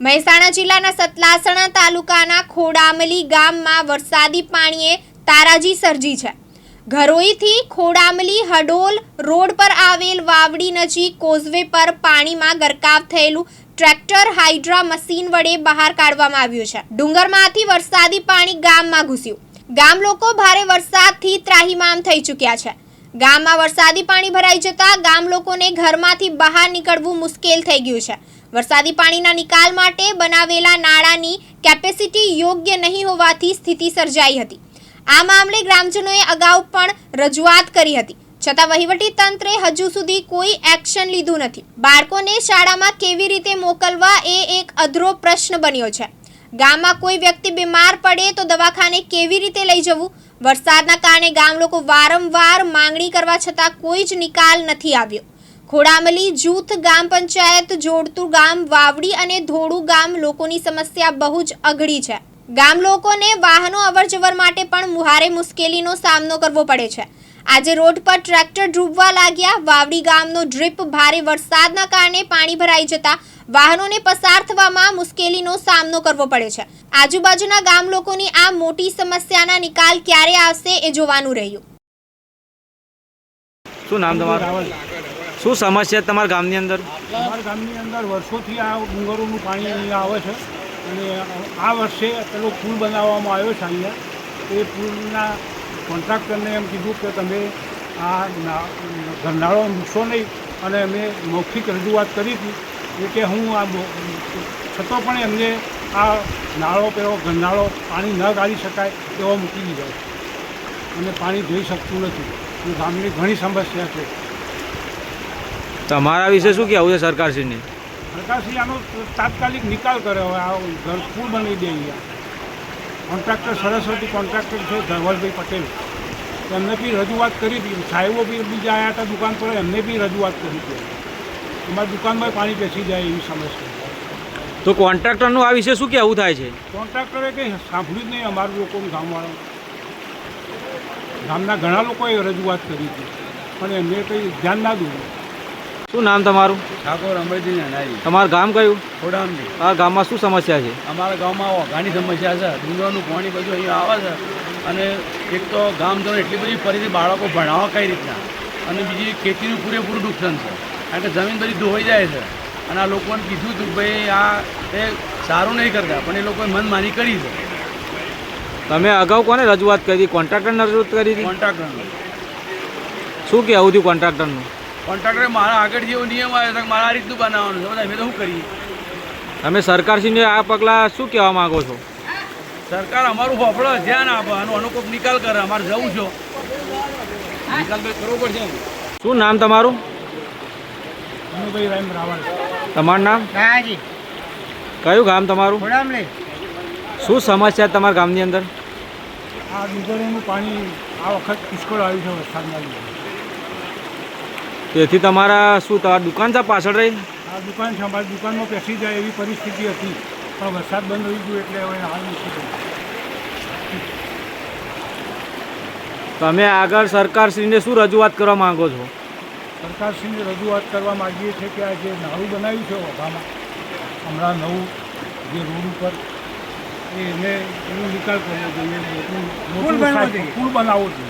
મહેસાણા જિલ્લાના સતલાસણા તાલુકાના ખોડામલી ગામમાં વરસાદી પાણીએ તારાજી સર્જી છે. ઘરોઈથી ખોડામલી હડોલ રોડ પર આવેલ વાવડી નજીક કોઝવે પર પાણીમાં ગરકાવ થયેલું ટ્રેક્ટર હાઇડ્રા મશીન વડે બહાર કાઢવામાં આવ્યું છે. ડુંગરમાંથી વરસાદી પાણી ગામમાં ઘૂસ્યું. ગામ લોકો ભારે વરસાદથી ત્રાહીમામ થઈ ચૂક્યા છે. ગામમાં વરસાદી પાણી ભરાઈ જતા ગામ લોકોને ઘરમાંથી બહાર નીકળવું મુશ્કેલ થઈ ગયું છે. વરસાદી પાણીના નિકાલ માટે બનાવેલા નાળાની કેપેસિટી યોગ્ય નહીં હોવાથી સ્થિતિ સર્જાઈ હતી. આ મામલે ગ્રામજનોએ અગાઉ પણ રજૂઆત કરી હતી. છતાં વહીવટી તંત્રે હજુ સુધી કોઈ એક્શન લીધું નથી. બાળકોને શાળામાં કેવી રીતે મોકલવા એ એક અધરો પ્રશ્ન બન્યો છે. ગામમાં કોઈ વ્યક્તિ બીમાર પડે તો દવાખાને કેવી રીતે લઈ જવું? વરસાદના કારણે ગામ લોકો વારંવાર માંગણી કરવા છતાં કોઈ જ નિકાલ નથી આવ્યો. ખોડામલી જૂથ ગામ પંચાયત જોડતું ગામ વાવડી અને ધોળું ગામ લોકોની સમસ્યા બહુ જ અઘરી છે. ગામ લોકોને વાહનો અવરજવર માટે પણ મુહારે મુશ્કેલીનો સામનો કરવો પડે છે. આજે રોડ પર ટ્રેક્ટર ડૂબવા લાગ્યા. વાવડી ગામનો ડ્રીપ ભારે વરસાદના કારણે પાણી ભરાઈ જતા વાહનોને પસાર થવામાં મુશ્કેલીનો સામનો કરવો પડે છે. આજુબાજુના ગામ લોકોની આ મોટી સમસ્યાના નિકાલ ક્યારે આવશે એ જોવાનું રહ્યું. શું નામ તમારું? શું સમસ્યા તમારા ગામની અંદર? અમારા ગામની અંદર વર્ષોથી આ ડુંગરોનું પાણી અહીંયા આવે છે. અને આ વર્ષે પેલો પુલ બનાવવામાં આવ્યો છે અહીંયા. એ પુલના કોન્ટ્રાક્ટરને એમ કીધું કે તમે આ ના- મૂકશો નહીં. અને અમે મૌખિક રજૂઆત કરી હતી. એટલે હું આ છતો પણ એમને આ નાળો પેલો ઘરનાળો પાણી ન કાઢી શકાય એવો મૂકી દીધો અને પાણી જોઈ શકતું નથી. ગામની ઘણી સમસ્યા છે. તમારા વિશે શું કહેવું છે સરકારશ્રીને? સરકારશ્રી આનો તાત્કાલિક નિકાલ કરે હવે આ ઘર ફૂલ બનાવી દે અહીંયા. કોન્ટ્રાક્ટર સરસ્વતી કોન્ટ્રાક્ટર છે ધવલભાઈ પટેલ. એમને બી રજૂઆત કરી હતી. સાહેબો બી બીજા આવ્યા હતા દુકાન પર એમને બી રજૂઆત કરી હતી. અમારી દુકાનમાં પાણી બેસી જાય એવી સમસ્યા. તો કોન્ટ્રાક્ટરનું આ વિશે શું કહેવું થાય છે? કોન્ટ્રાક્ટરે કંઈ સાંભળ્યું જ નહીં અમારું લોકોનું ગામવાળા ગામના ઘણા લોકોએ રજૂઆત કરી હતી. પણ એમને કંઈ ધ્યાન ના દઉં શું નામ તમારું? ઠાકોર અમરજી નાનાજી તમારું ગામ કયું? ખોડામજી આ ગામમાં શું સમસ્યા છે? અમારા ગામમાં ઘણી સમસ્યા છે. ડુંગરનું પાણી બધું અહીંયા આવે છે. અને એક તો ગામ તો એટલી બધી ફરીથી બાળકો ભણાવવા કઈ રીતના? અને બીજી ખેતીનું પૂરેપૂરું નુકસાન છે. કારણ કે જમીન બધી ધોવાઈ જાય છે. અને આ લોકોને કીધું હતું ભાઈ આ એ સારું નહીં કરતા પણ એ લોકોએ મનમાની કરી છે. તમે અગાઉ કોને રજૂઆત કરી? હતી કોન્ટ્રાક્ટરને રજૂઆત કરી હતી? કોન્ટ્રાક્ટરનું. શું કહેવું થયું કોન્ટ્રાક્ટરનું? કોન્ટ્રાક્ટરે મારા આગળથી એવો નિયમ આવ્યો હતો મારા આ રીતનું બનાવવાનું છે. બધા અમે તો શું કરીએ? તમે સરકારશ્રીને આ પગલાં શું કહેવા માગો છો? સરકાર અમારું ફફડો ધ્યાન આપે આનો અનુકૂપ નિકાલ કરે અમારે જવું છો. નિકાલ તો કરવો પડશે. શું નામ તમારું? તમારું નામ? કાજી કયું ગામ તમારું? શું સમસ્યા તમારા ગામની અંદર? આ ડુંગરોનું પાણી આ વખત પુષ્કળ આવ્યું છે વરસાદના લીધે. તેથી તમારા શું તમારા દુકાન છે પાછળ રહી? આ દુકાન છે અમારી દુકાનમાં પેસી જાય એવી પરિસ્થિતિ હતી. પણ વરસાદ બંધ રહી ગયો એટલે હવે હાલ નથી તમે આગળ સરકારશ્રીને શું રજૂઆત કરવા માંગો છો? સરકારશ્રીને રજૂઆત કરવા માગીએ છીએ કે આ જે નાળું બનાવ્યું છે વઘામાં હમણાં નવું જે રોડ ઉપર એને એનો નિકાલ કરવો જોઈએ પુલ બનાવવો જોઈએ. પુલ બનાવવો જોઈએ.